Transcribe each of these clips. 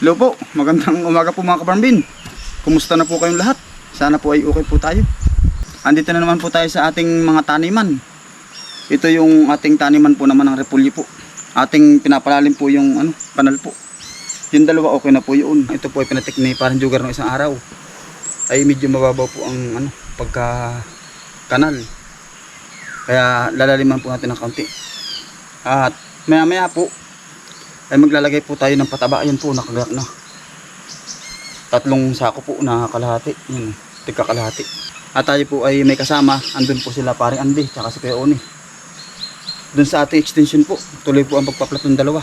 Hello po, magandang umaga po mga kaparambin. Kumusta na po kayong lahat? Sana po ay okay po tayo. Andito na naman po tayo sa ating mga taniman. Ito yung ating taniman po naman ng repulyo po. Ating pinapalalim po yung ano, kanal po. Yung dalawa okay na po yun. Ito po ay pinatik ni parang jugar ng isang araw. Ay medyo mababaw po ang ano, pagka kanal. Kaya lalaliman po natin ng kaunti. At maya maya po ay maglalagay po tayo ng pataba. Yan po, nakagayak na. Tatlong sako po na kalahati. Yan, tika kalahati. At tayo po ay may kasama. Andun po sila pare Andy, tsaka si Kuya Oni. Doon sa ating extension po, tuloy po ang pagpaplat ng dalawa.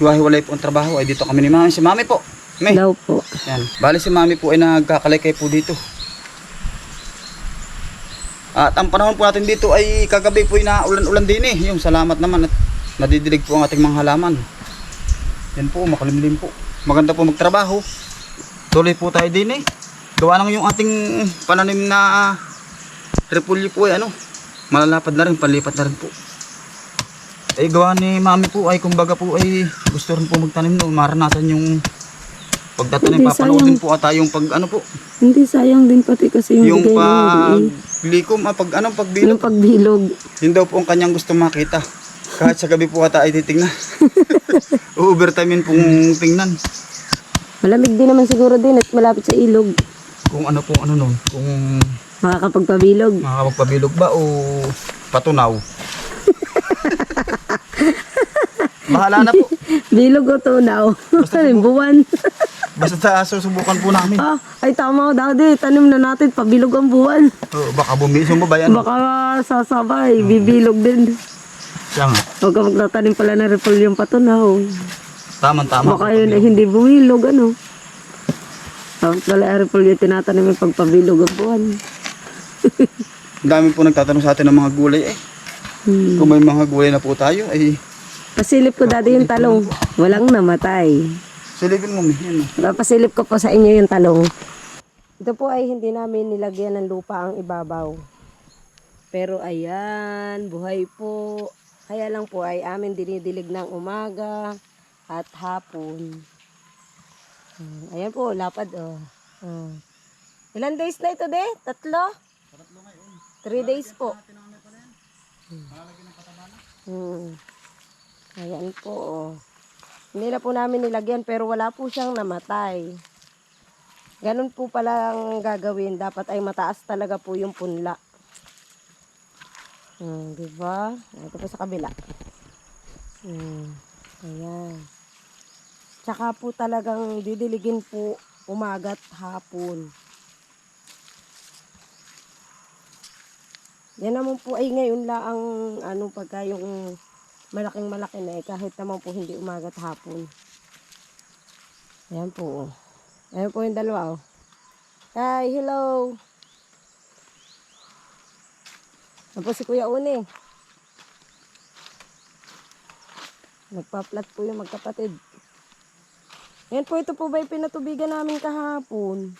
Hiwa-hiwalay po ang trabaho. Ay dito kami ni Mami. Si Mami po. May. Daw po. Yan. Bali si Mami po ay nagkakalaykay po dito. At ang panahon po natin dito ay kagabi po ay naulan-ulan din eh. Yung salamat naman at nadidilig po ang ating mga halaman. Yan po, makulimlim po. Maganda po magtrabaho. Tuloy po tayo din eh. Gawa lang yung ating pananim na repulyo po ay ano. Malalapad na rin, palipat na rin po. Eh gawa ni mami po ay kumbaga po ay gusto rin po magtanim no. Maranasan yung pagtatanim. Hindi, Papanoodin sayang. po ata yung pag ano po. Hindi sayang din pati kasi yung, Yung bigay ng pag diin. likom, ah, pag anong pagbilog. Yung pagbilog. Yun daw po ang kanyang gusto makita. Kahit sa gabi po ata ay titignan. U-overtime yun pong tingnan. Malamig din naman siguro din at malapit sa ilog. Kung ano po ano nun. Kung Makakapagpabilog. makakapagpabilog ba o patunaw. Bahala na po. Bilog o tunaw. buwan. Basta susubukan po namin. ah, ay tama daw di. Tanim na natin. Pabilog ang buwan. Oh, baka bumis yung babayan. Baka sasabay. Bibilog din. Siya nga. Huwag ka magtatanim pala ng repolyo yung patunaw. Tama-tama. Baka yun ay hindi bumilog ano. Tapos pala ang repolyo tinatanim yung pagpabilog ang buwan. Ang dami po nagtatanong sa atin ng mga gulay eh. Hmm. Kung may mga gulay na po tayo ay Pasilip ko dati yung talong. Walang namatay. silipin mo. Yan, oh. Papasilip ko po sa inyo yung talong. Ito po ay hindi namin nilagyan ng lupa ang ibabaw. Pero ayan, buhay po. Kaya lang po ay amin dinidilig ng umaga at hapon. Hmm, Ayan po, lapad oh. Hmm. Ilan days na ito de? Tatlo? Three days po. Hmm. Ayan po oh. Hindi po namin nilagyan pero wala po siyang namatay. Ganun po pala ang gagawin. Dapat ay mataas talaga po yung punla. Hmm, di ba? Ito po sa kabila. Hmm, ayan. Tsaka po talagang didiligin po umagat hapon. Yan naman po ay ngayon la ang ano pagka yung malaking malaki na eh, kahit naman po hindi umagat hapon. Ayan po. Ayan po yung dalawa oh. Hi, hello. Po si Kuya Uni. Nagpa-flat po yung magkapatid. Yan po, ito po ba yung pinatubigan namin kahapon?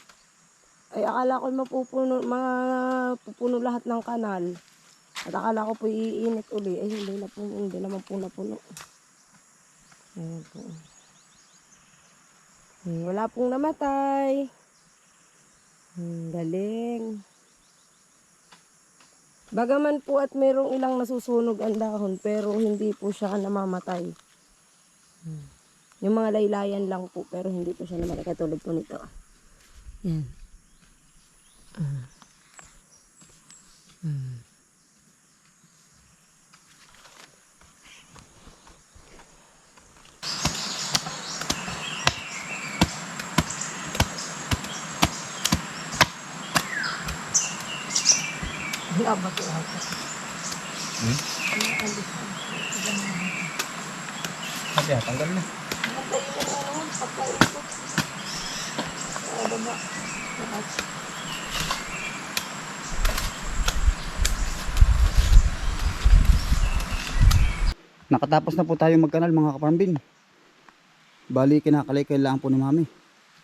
Ay, akala ko mapupuno, mapupuno lahat ng kanal. At akala ko po iinit uli. Ay, hindi na po, hindi naman po napuno. Ayan po. Hmm, wala pong namatay. Hmm, galing. Bagaman po at mayroong ilang nasusunog ang dahon, pero hindi po siya namamatay. Hmm. Yung mga laylayan lang po, pero hindi po siya namatay. Katulad po nito. Yan. Ah. Hmm. Abot ko ako. Kasi ah, tanggal na. Nakatapos na po tayo magkanal mga kaparambin. Bali kinakalay kailangan po ni mami.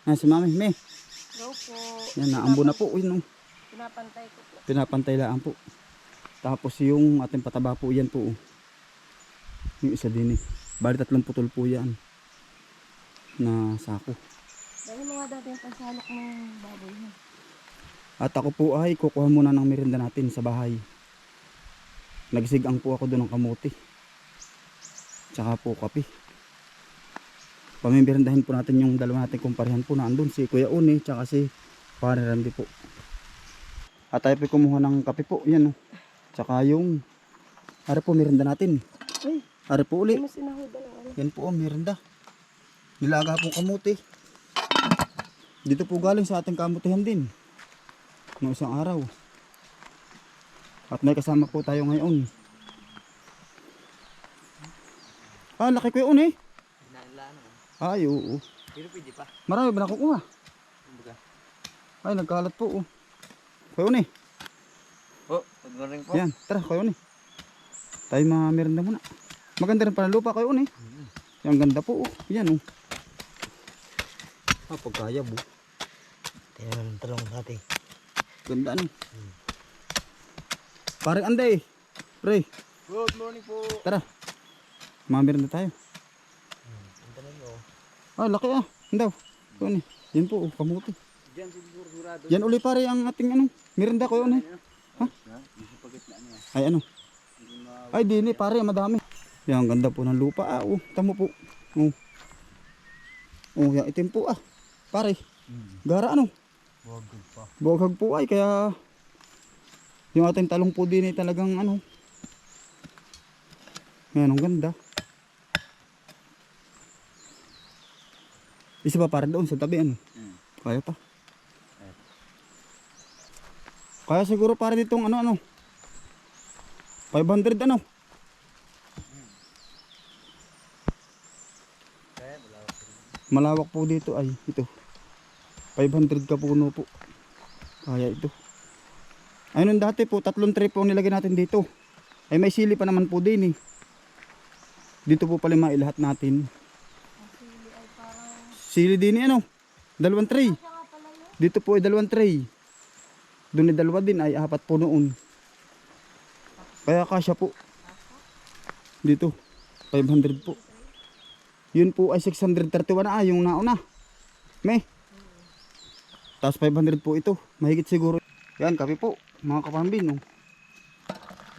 Yan si mami, me. Go po. Yan, naambo na po. Yun, oh. Pinapantay ko po. Pinapantay lang po. Tapos yung ating pataba po yan po. oh. Yung isa din eh. Bali tatlong putol po yan. na sako. Dahil mga dati yung pansalok ng baboy ha. At ako po ay kukuha muna ng merienda natin sa bahay. Nagsigang po ako doon ng kamote. Tsaka po kape. Pamimirendahin po natin yung dalawa natin kumparehan po na andun. Si Kuya Uni tsaka si Pare Randy po. At tayo po kumuha ng kape po. Yan o. Tsaka yung... Are po merienda natin. Uy, Are po uli. ano. Yan po ang merienda. Nilaga pong kamuti. Dito po galing sa ating kamutihan din. Noong isang araw. At may kasama po tayo ngayon. Ah, laki ko yun eh. Ay, oo. Pero pwede pa. Marami ba nakukuha? Kumbaga. Ay, nagkalat po. Oh. Kuya ni. Oh, good morning po. Yan, tara, kuya ni. Tayo mga merienda muna. Maganda rin pala lupa kuya ni. Yan, ganda po. Oh. Yan, oh. Ah, pagkayab, oh. Tingnan ng talong natin. Ganda ano. Parang anday. Pre, Good morning po. tara. Mamir na tayo. Ang tanong nyo. Ah, laki ah. Andaw. Ito ni. Yan po, oh, kamuti. Diyan siguro sigurado. Yan uli pare ang ating ano. Miranda ko yun eh. Ha? Ay ano. Ay dini pare, madami. Yan, ang ganda po ng lupa ah. Oh, tamo po. Oh. Oh, yan itim po ah. Pare. Gara ano. Good pa. Buwaghag po ay kaya yung ating talong po din ay talagang ano. Yan, ang ganda. Isa pa para doon sa tabi ano. Hmm. Kaya pa. Kaya siguro para ditong ano ano. 500 ano. Malawak po dito ay ito. 500 ka puno po. Kaya ito. Ayun dati po, tatlong tray po nilagay natin dito. Ay may sili pa naman po din eh. Dito po pala mailahat natin. Sili din eh, ano? Dalawang tray. Dito po ay dalawang tray. Doon ay dalawa din ay apat po noon. Kaya kasya po. Dito. 500 po. Yun po ay 631 na ah, yung nauna. May. Tapos 500 po ito. Mahigit siguro. Yan, kape po. Mga kapambin. Oh.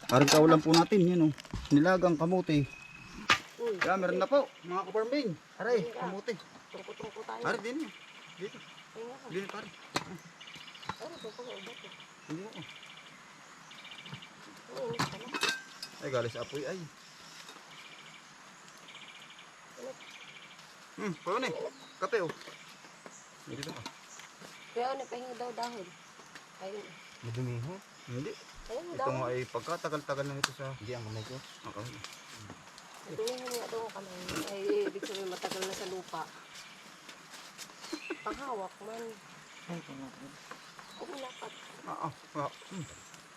Parang kaulan po natin. Yan oh. Nilagang kamuti. Uy, Yan, meron na po. Mga kapambin. Aray, tayo. Pare, din. eh. Dito. Dito, pare. Ano, tungko ko. Bato. Hindi mo. Oo, ano? Ay, galis apoy ay. Hmm, paano eh? Kape oh. Dito ka. Kaya ano, pahingi daw dahon. Ayun. Madumi ho. Hindi. Ayun, Ito nga ay pagkatagal-tagal na ito sa... Hindi ang kamay ko. Okay. Tingnan nga daw ka lang. Ay, ibig sabihin matagal na sa lupa. Panghawak man. Ay, tama ko. Kung lapat. Ah, ah. ah. Hmm.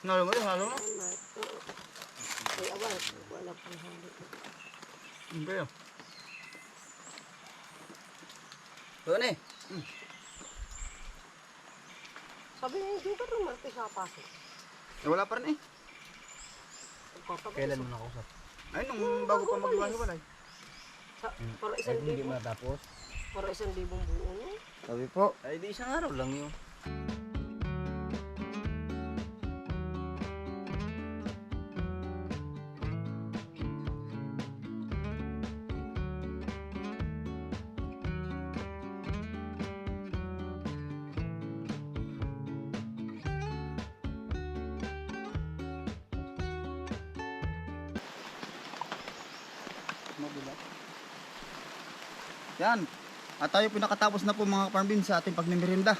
Nalo mo nalo mo. Oo. Ay, awan. Wala pang halik. Hindi ah. Paano eh? Sabi niya, hindi ka naman ito sa pasok. Eh, wala pa rin eh. Kailan mo nakausap? Ay, nung bago pa maghiwa-hiwalay. Sa, para Ay, isang hindi libo. mo natapos. Para isang libong buo niya. Sabi po. Ay, di isang araw lang yun. Yan. At tayo pinakatapos na po mga farmbin sa ating pagmimirinda.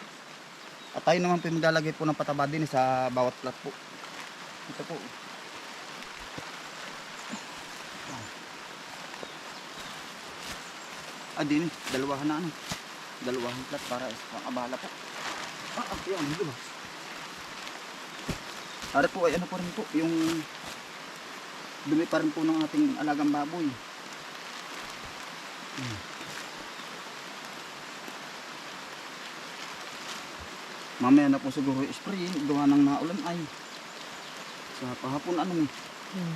At tayo naman po po ng pataba din sa bawat plat po. Ito po. Ah, din. Dalawahan na ano. Dalawahan plat para sa abala po. Ah, ah, yan. Hindi ba? Po ay ano pa rin po. Yung dumi pa rin po ng ating alagang baboy. Hmm. Mamaya na po siguro spray, gawa ng naulan ay. Sa pahapon ano eh. Mm.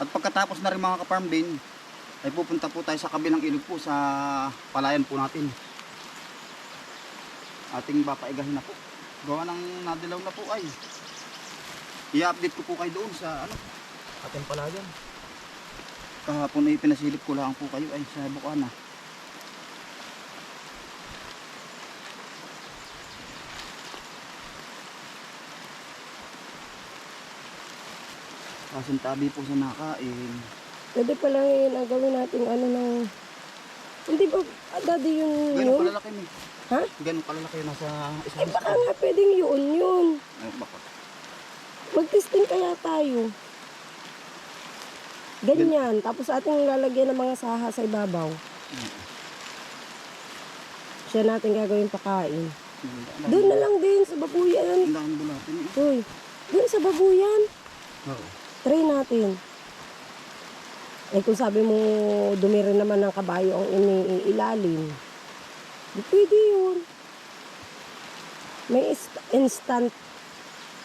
At pagkatapos na rin mga kaparm bin, ay pupunta po tayo sa kabilang ilog po sa palayan po natin. Ating papaigahin na po. Gawa ng nadilaw na po ay. I-update ko po kayo doon sa ano, ating palayan. Kahapon ay pinasilip ko lang po kayo ay sa Bukana. Kasintabi po sa nakain. Pwede pa lang yun ang gawin natin ano ng... Hindi ba, daddy yung Ganun yun? kalalaki mo. Ha? Ganun kalalaki nasa Eh isang baka nga pwedeng yun yun. Eh, baka. Mag-testing kaya tayo. Ganyan. Tapos ating lalagyan ng mga saha sa ibabaw. Siya natin gagawin pakain. Doon na lang din sa babuyan. Ang dami bulatin eh. Uy, doon sa babuyan. Oo. Try natin. Eh kung sabi mo dumiri naman ng kabayo ang iniilalim, pwede yun. May instant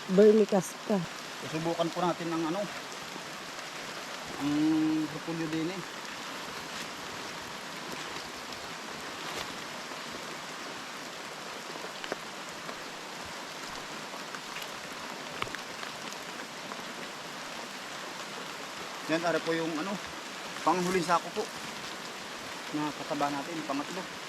vermicast ka. Susubukan po natin ng ano. Ang repulyo din eh. Yan, ara po yung ano, panghuling sako po. Na kataba natin, pangatlo.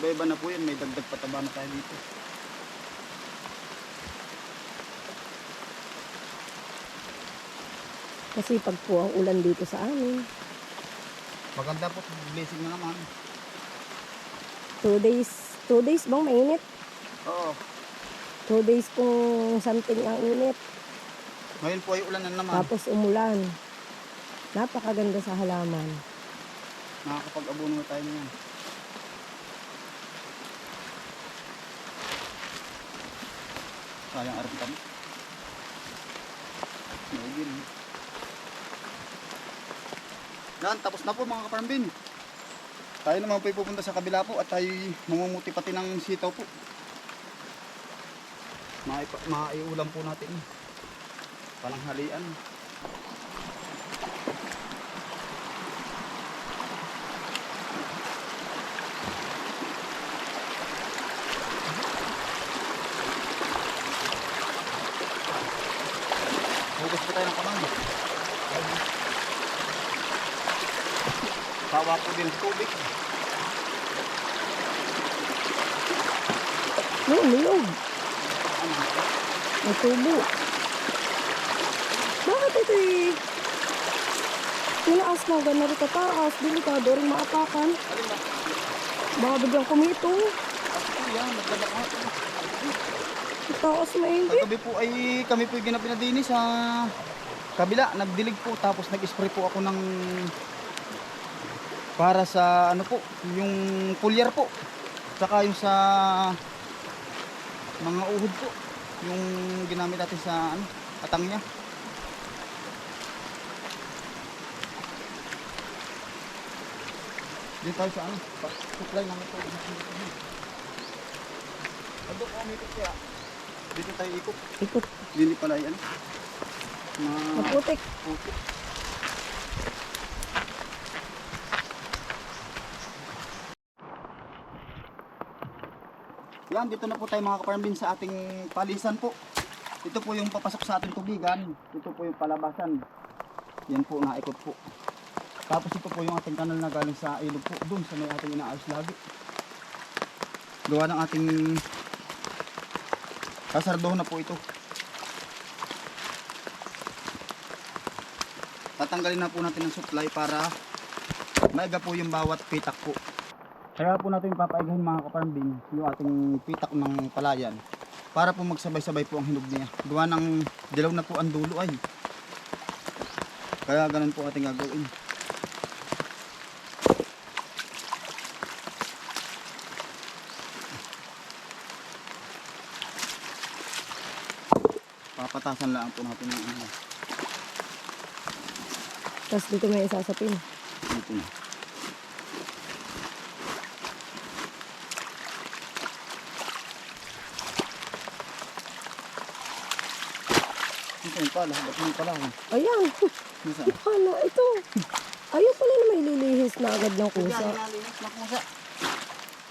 Iba-iba na po yan, may dagdag pataba na tayo dito. Kasi pag po ang ulan dito sa amin, Maganda po, blessing na naman. two days, two days bang mainit? Oo. Two days kung something ang init. Ngayon po ay ulan na naman. Tapos umulan. Napakaganda sa halaman. Nakakapag-abono na tayo niyan. Sayang arap kami. Naugin. Yan, tapos na po mga kaparambin. Tayo naman po pupunta sa kabila po at tayo mamumuti pati ng sitaw po. Maiulam po natin. Palanghalian. Hugas pa tayo ng kamay. Sawa po din tubig. Niyog. Ano? May tubo. Bakit ito eh? Tinaas ng gano'n rin kataas. Delikado rin maapakan. Baka biglang kumito. Ako yan, naglalak ako. Taas maigi. Kagabi po ay kami po ginapinadini sa kabila. Nagdilig po tapos nag-spray po ako ng para sa ano po, yung pulyar po. Saka yung sa mga uhod po. Yung ginamit natin sa ano, atang niya. Dito tayo sa ano, supply namin po. Ado ko umikot kaya. Dito tayo ikot. Ikot. Hindi pala yan. Mga Maputik. putik. Yan, dito na po tayo mga kaparambin sa ating palisan po. Ito po yung papasok sa ating tubigan. Ito po yung palabasan. Yan po, naikot po. Tapos ito po yung ating kanal na galing sa ilog po. Doon sa may ating inaayos lagi. Gawa ng ating kasardoho na po ito. tatanggalin na po natin ang supply para maiga po yung bawat pitak po. Kaya po natin papaigahin mga kaparambin yung ating pitak ng palayan para po magsabay-sabay po ang hinog niya. Gawa ng dilaw na po ang dulo ay. Kaya ganun po ating gagawin. Papatasan lang po natin yung ano. Tapos dito may isasapin. Dito na. Ito yung pala, ba't yung pala ako? Ayan. Nasaan? Hala, ito. Ayaw pala na may lilihis na agad ng Kusa. kusa. Nalinis na kusa.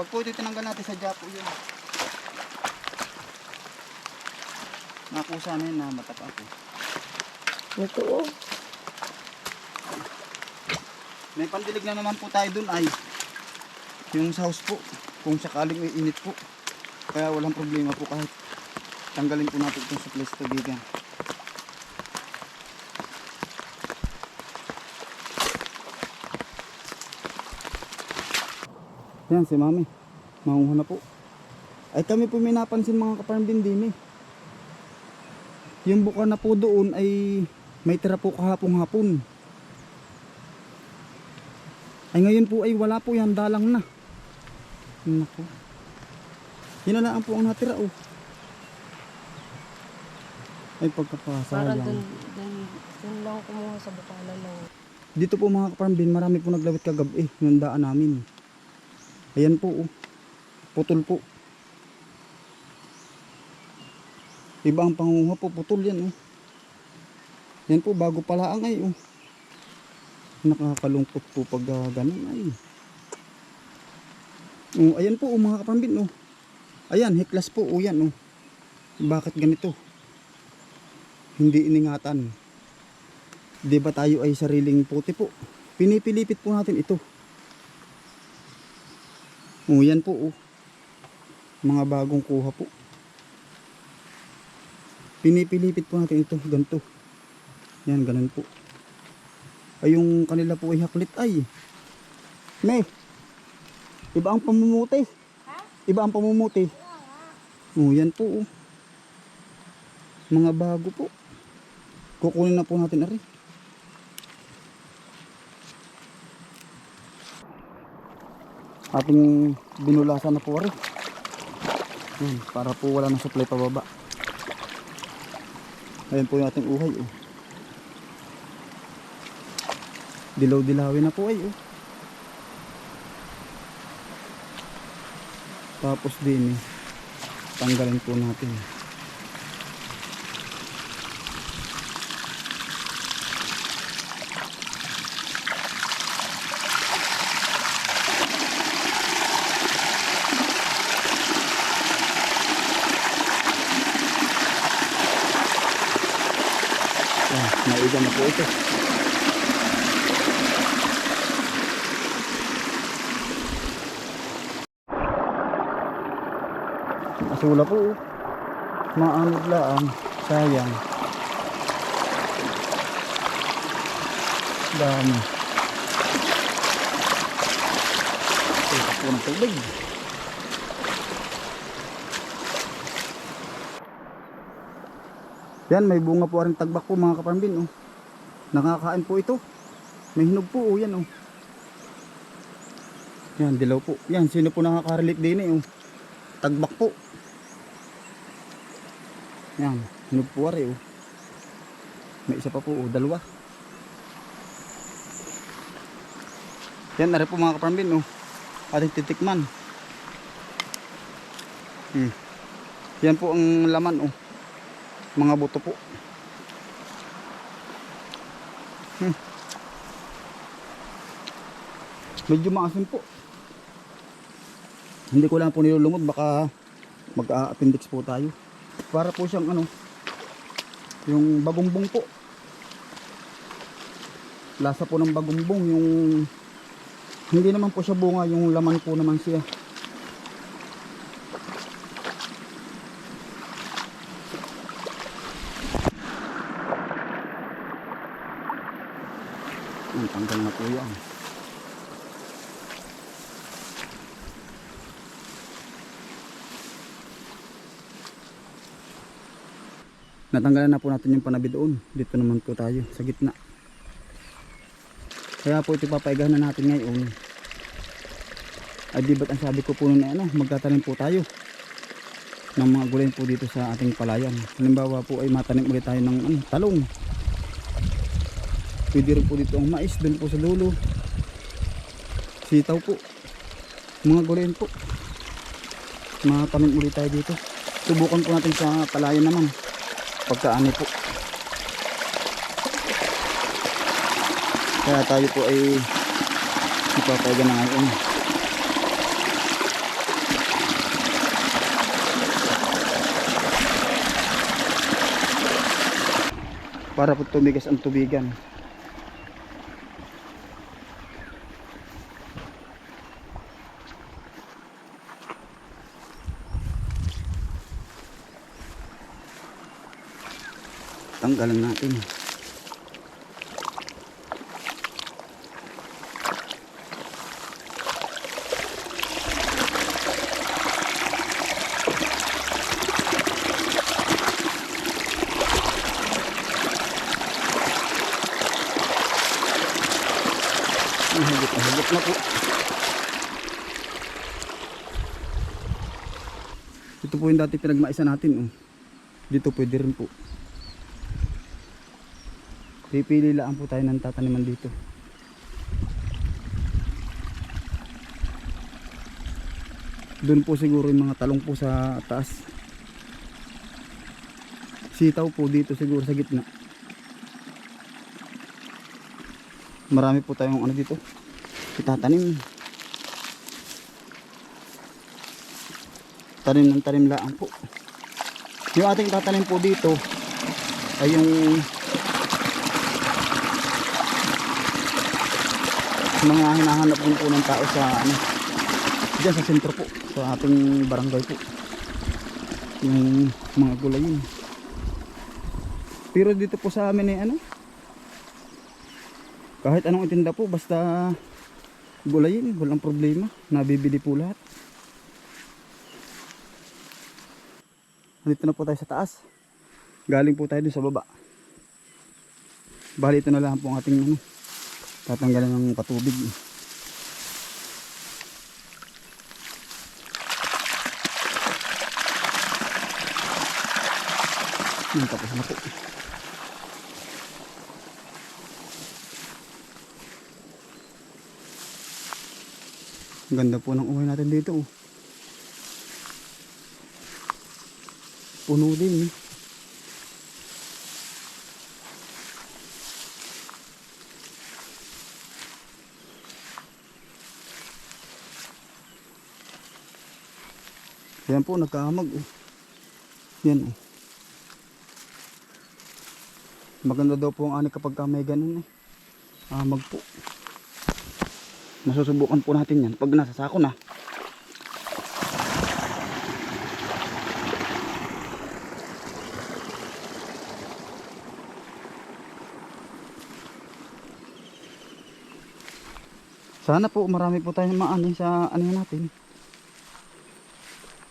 Pag po ito tinanggal natin sa japo yun. Nakusa na yun na matapa po. Ito oh. May pandilig na naman po tayo dun ay yung sa house po. Kung sakaling may init po. Kaya walang problema po kahit tanggalin po natin itong supply sa tubigan. Yan si mami. Maungo na po. Ay kami po may napansin mga kaparambin din eh. Yung buka na po doon ay may tira po kahapong hapon. Ay ngayon po ay wala po yan, dalang na. Nako. Yun na lang po ang natira oh. Ay Para pagkapasayang. dun, dun, dun lang kumuha sa bukala lang. Dito po mga kaparambin, marami po naglawit kagabi yung daan namin. Ayan po oh. Putol po. Iba ang pangunguha po, putol yan oh. Yan po, bago pala ang ay oh. Nakakalungkot po pag uh, ganun ay. Oh, ayan po oh, mga kaparambin oh. Ayan, hiklas po oh yan oh. Bakit ganito? Hindi iningatan. Di ba tayo ay sariling puti po? Pinipilipit po natin ito. Oh, yan po oh. Mga bagong kuha po. Pinipilipit po natin ito, ganito. Yan, ganun po. Ay yung kanila po ay haklit ay. Me. Iba ang pamumuti. Iba ang pamumuti. Oh, yan po oh. Mga bago po. Kukunin na po natin ari. Ating binulasan na po ari. Para po wala na supply pababa. Ayan po yung ating uhay oh. Dilaw-dilawin na po ay oh. Tapos din eh, tanggalin po natin. Naigan na po ito. Asula po. oh. Maanod lang. Sayang. Dami. Ito po ng tubig. Yan, may bunga po rin tagbak po mga kaparambin. Oh. Nakakain po ito. May hinog po. Oh, yan oh. Yan, dilaw po. Yan, sino po nakaka-relate din eh. Oh. Tagbak po. Yan, hinog po rin oh. May isa pa po. Oh, dalawa. Yan, nari po mga kaparambin. Oh. Ating titikman. Hmm. Yan po ang laman oh mga buto po. Hmm. Medyo maasim po. Hindi ko lang po nilulungod baka mag-appendix po tayo. Para po siyang ano yung bagumbong po. Lasa po ng bagumbong yung hindi naman po siya bunga yung laman po naman siya. Ang tanggal na po yan. Natanggalan na po natin yung panabi doon. Dito naman po tayo sa gitna. Kaya po ito papaigahan na natin ngayon. Ay di ba't ang sabi ko po noon ano, magtatanim po tayo ng mga gulay po dito sa ating palayan. Halimbawa po ay matanim ulit tayo ng ano, talong pwede rin po dito ang mais dun po sa dulo sitaw po. Mga gulen po. Matanim ulit tayo dito. Subukan po natin sa kalayan naman. Pagkaani po. Kaya tayo po ay ipapayga na ngayon. Para po tumigas ang tubigan. Tanggalan natin. Higit na higit na po. Ito po yung dati pinagmaisa natin. Oh. Dito pwede rin po. Pipili lang po tayo ng tataniman dito. Doon po siguro yung mga talong po sa taas. Sitaw po dito siguro sa gitna. Marami po tayong ano dito. Itatanim. Tanim ng tanim lang po. Yung ating tatanim po dito ay yung mga hinahanap din po ng tao sa ano dyan sa sentro po sa ating barangay po. Yung mga gulay yun pero dito po sa amin eh ano kahit anong itinda po basta gulay yun walang problema. Nabibili po lahat. Dito na po tayo sa taas. Galing po tayo dun sa baba. Bali ito na lang po ang ating ano tatanggalan ng patubig yun tapos na po ganda po ng uwi natin dito oh. puno din eh. Yan po, nagkahamag. Oh. Yan oh. Maganda daw po ang ani kapag ka may ganun eh. Hamag po. Masusubukan po natin yan pag nasa sako na. Sana po marami po tayong maani sa ano natin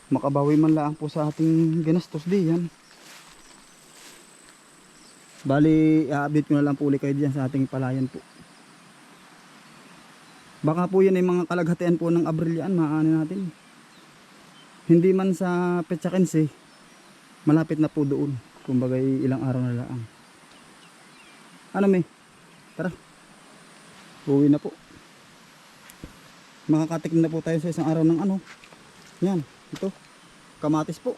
makabawi man lang po sa ating ginastos diyan. Bali, i-update ko na lang po ulit kayo diyan sa ating palayan po. Baka po yan ay mga kalaghatian po ng Abrilian, maaani natin. Hindi man sa Petsa 15, malapit na po doon. Kumbaga ilang araw na lang. Ano may? Tara. Uwi na po. Makakatikim na po tayo sa isang araw ng ano. Yan. Ito, kamatis po.